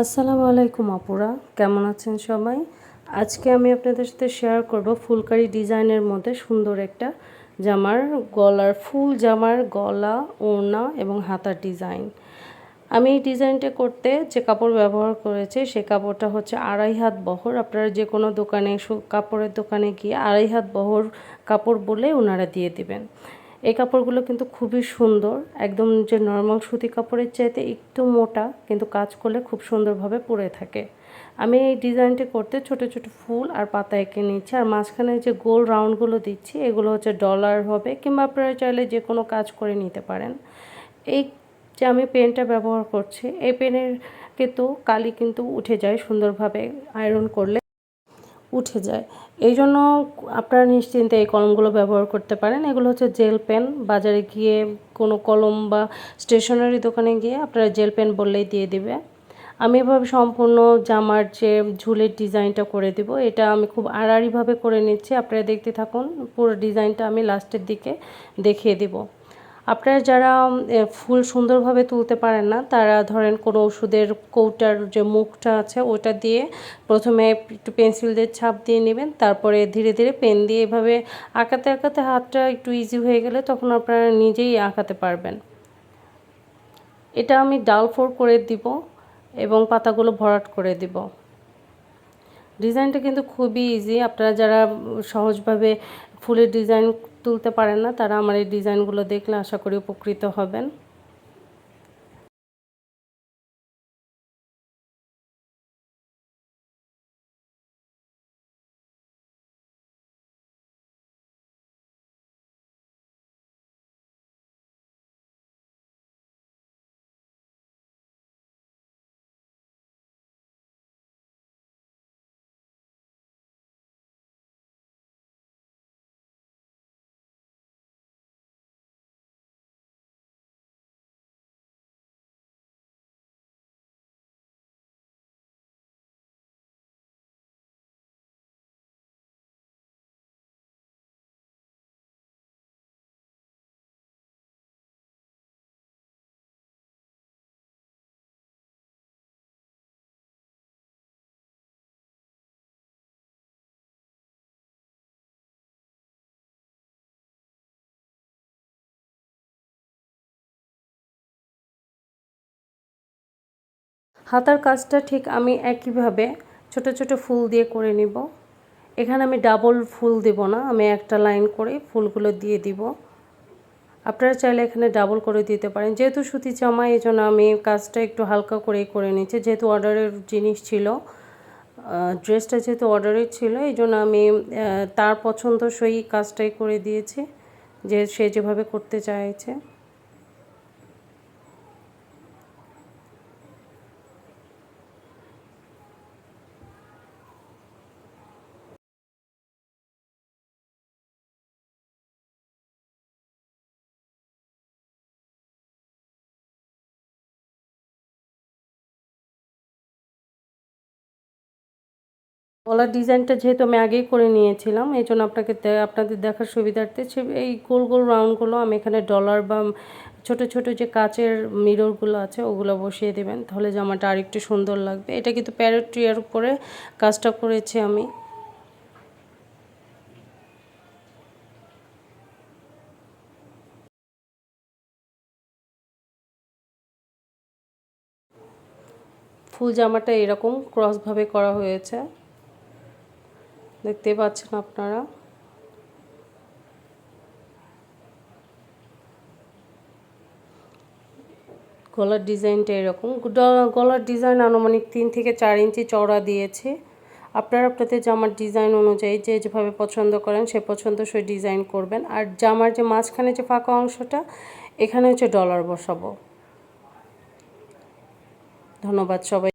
আসসালামু আলাইকুম আপুরা, কেমন আছেন সবাই? আজকে আমি আপনাদের সাথে শেয়ার করব ফুলকারি ডিজাইনের মধ্যে সুন্দর একটা জামার, গলার ফুল জামার, গলা, ওড়না এবং হাতার ডিজাইন। আমি এই ডিজাইনটা করতে যে কাপড় ব্যবহার করেছি, সে কাপড়টা হচ্ছে আড়াই হাত বহর। আপনারা যে কোনো দোকানে কাপড়ের দোকানে গিয়ে আড়াই হাত বহর কাপড় বলে ওনারা দিয়ে দিবেন। এই কাপড়গুলো কিন্তু খুবই সুন্দর। একদম যে নর্মাল সুতি কাপড়ের চাইতে একটু মোটা, কিন্তু কাজ করলে খুব সুন্দরভাবে পরে থাকে। আমি এই ডিজাইনটি করতে ছোট ছোট ফুল আর পাতা এঁকে নিচ্ছি আর মাঝখানে যে গোল রাউন্ডগুলো দিচ্ছি, এগুলো হচ্ছে ডলার হবে কিংবা আপনারা চাইলে যে কোনো কাজ করে নিতে পারেন। এই যে আমি পেনটা ব্যবহার করছি, এই পেনের কিন্তু কালি কিন্তু উঠে যায় সুন্দরভাবে। আয়রন করলে উঠে যায়। এই জন্য আপনারা নিশ্চিন্তে এই কলমগুলো ব্যবহার করতে পারেন। এগুলো হচ্ছে জেল পেন। বাজারে গিয়ে কোনো কলম বা স্টেশনারি দোকানে গিয়ে আপনারা জেল পেন বললেই দিয়ে দিবে। আমি এভাবে সম্পূর্ণ জামার যে ঝুলের ডিজাইনটা করে দিব, এটা আমি খুব আড়াআড়িভাবে করে নিচ্ছি। আপনারা দেখতে থাকুন, পুরো ডিজাইনটা আমি লাস্টের দিকে দেখিয়ে দিব। আপনারা যারা ফুল সুন্দরভাবে তুলতে পারেন না, তারা ধরেন কোনো ওষুধের কৌটার যে মুখটা আছে, ওটা দিয়ে প্রথমে একটু পেন্সিল দিয়ে ছাপ দিয়ে নেবেন, তারপরে ধীরে ধীরে পেন দিয়ে এভাবে আঁকাতে আঁকাতে হাতটা একটু ইজি হয়ে গেলে তখন আপনারা নিজেই আঁকাতে পারবেন। এটা আমি ডাল ফোর করে দিব এবং পাতাগুলো ভরাট করে দিব। ডিজাইনটা কিন্তু খুবই ইজি আপনারা যারা সহজভাবে ফুলের ডিজাইন তুলতে পারেন না তারা আমার এই ডিজাইনগুলো দেখলে আশা করি উপকৃত হবেন। হাতার কাজটা ঠিক আমি একইভাবে ছোট ছোট ফুল দিয়ে করে নিব। এখানে আমি ডাবল ফুল দেব না, আমি একটা লাইন করে ফুলগুলো দিয়ে দিব। আপনারা চাইলে এখানে ডাবল করে দিতে পারেন। যেহেতু সুতি জামা এই জন্য আমি কাজটা একটু হালকা করেই করে নিচ্ছি। যেহেতু অর্ডারের জিনিস ছিল ড্রেসটা যেহেতু অর্ডারের ছিল এই জন্য আমি তার পছন্দসই কাজটাই করে দিয়েছি, যে সে যেভাবে করতে চাইছে। গলার ডিজাইনটা যেহেতু আমি আগেই করে নিয়েছিলাম, এই জন্য আপনাকে আপনাদের দেখার সুবিধার্থে এই গোল গোল রাউন্ডগুলো আমি এখানে ডলার বা ছোট ছোট যে কাচের মিররগুলো আছে ওগুলো বসিয়ে দেবেন, তাহলে জামাটা আরেকটু সুন্দর লাগবে। এটা কিন্তু প্যারেট ট্রিয়ার উপরে কাজটা করেছি আমি। ফুল জামাটা এরকম ক্রসভাবে করা হয়েছে। দেখতে পাচ্ছেন আপনারা। গলার ডিজাইনটা এরকম। গলার ডিজাইন আনুমানিক তিন থেকে চার ইঞ্চি চওড়া দিয়েছে। আপনারা আপনাদের জামার ডিজাইন অনুযায়ী যে যেভাবে পছন্দ করেন সে পছন্দ সে ডিজাইন করবেন। আর জামার যে মাঝখানে যে ফাঁকা অংশটা, এখানে হচ্ছে ডলার বসাবো। ধন্যবাদ সবাই।